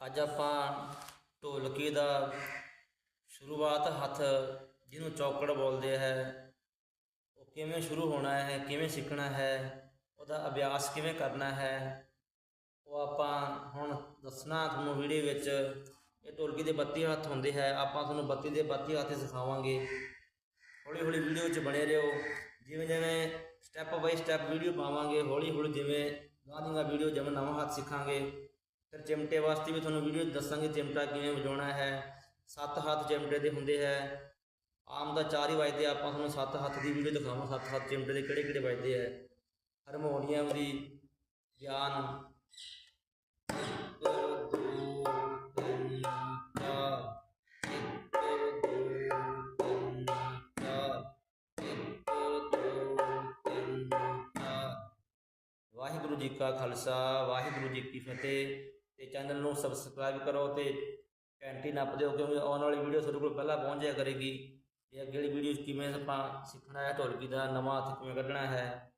ਅੱਜ ਆਪਾਂ ਢੋਲਕੀ ਦਾ ਸ਼ੁਰੂਆਤ ਹੱਥ ਜਿਹਨੂੰ ਚੌਕੜ ਬੋਲਦੇ ਹੈ, ਉਹ ਕਿਵੇਂ ਸ਼ੁਰੂ ਹੋਣਾ ਹੈ, ਕਿਵੇਂ ਸਿੱਖਣਾ ਹੈ, ਉਹਦਾ ਅਭਿਆਸ ਕਿਵੇਂ ਕਰਨਾ ਹੈ, ਉਹ ਆਪਾਂ ਹੁਣ ਦੱਸਣਾ ਤੁਹਾਨੂੰ ਵੀਡੀਓ ਵਿੱਚ। ਇਹ ਢੋਲਕੀ ਦੇ 32 ਹੱਥ ਹੁੰਦੇ ਹੈ, ਆਪਾਂ ਤੁਹਾਨੂੰ 32 ਦੇ 32 ਹੱਥ ਸਿਖਾਵਾਂਗੇ। ਹੌਲੀ ਹੌਲੀ ਵੀਡੀਓ 'ਚ ਬਣੇ ਰਹੋ। ਜਿਵੇਂ ਜਿਵੇਂ ਸਟੈਪ ਬਾਈ ਸਟੈਪ ਵੀਡੀਓ ਪਾਵਾਂਗੇ ਹੌਲੀ ਹੌਲੀ ਜਿਵੇਂ ਗਾਂ ਦੀਆਂ ਵੀਡੀਓ ਜਿਵੇਂ ਨਵਾਂ ਹੱਥ ਸਿੱਖਾਂਗੇ। ਫਿਰ ਚਿਮਟੇ ਵਾਸਤੇ ਵੀ ਤੁਹਾਨੂੰ ਵੀਡੀਓ ਦੱਸਾਂਗੇ ਚਿਮਟਾ ਕਿਵੇਂ ਵਜਾਉਣਾ ਹੈ। ਸੱਤ ਹੱਥ ਚਿਮਟੇ ਦੇ ਹੁੰਦੇ ਹੈ। ਆਮ ਦਾ ਚਾਰ ਹੀ ਵੱਜਦੇ ਆਪਾਂ ਤੁਹਾਨੂੰ ਸੱਤ ਹੱਥ ਦੀ ਵੀਡੀਓ ਦਿਖਾਵਾਂ। ਸੱਤ ਹੱਥ ਚਿਮਟੇ ਦੇ ਕਿਹੜੇ ਕਿਹੜੇ ਵੱਜਦੇ ਹੈ। ਹਾਰਮੋਨੀਅਮ ਦੀ ਗਿਆਨ। ਵਾਹਿਗੁਰੂ ਜੀ ਕਾ ਖਾਲਸਾ, ਵਾਹਿਗੁਰੂ ਜੀ ਕੀ ਫਤਿਹ। ਤੇ ਚੈਨਲ ਨੂੰ ਸਬਸਕ੍ਰਾਈਬ ਕਰੋ ਤੇ ਘੰਟੀ ਨੱਪ ਦਿਓ, ਕਿਉਂਕਿ ਆਉਣ ਵਾਲੀ ਵੀਡੀਓ ਤੁਹਾਡੇ ਕੋਲ ਪਹਿਲਾਂ ਪਹੁੰਚ ਜਾਇਆ ਕਰੇਗੀ। ਤੇ ਅੱਗੇ ਵਾਲੀ ਵੀਡੀਓ ਕਿਵੇਂ ਆਪਾਂ ਸਿੱਖਣਾ ਹੈ ਢੋਲਕੀ ਦਾ ਨਵਾਂ ਹੱਥ ਕਿਵੇਂ ਕੱਢਣਾ ਹੈ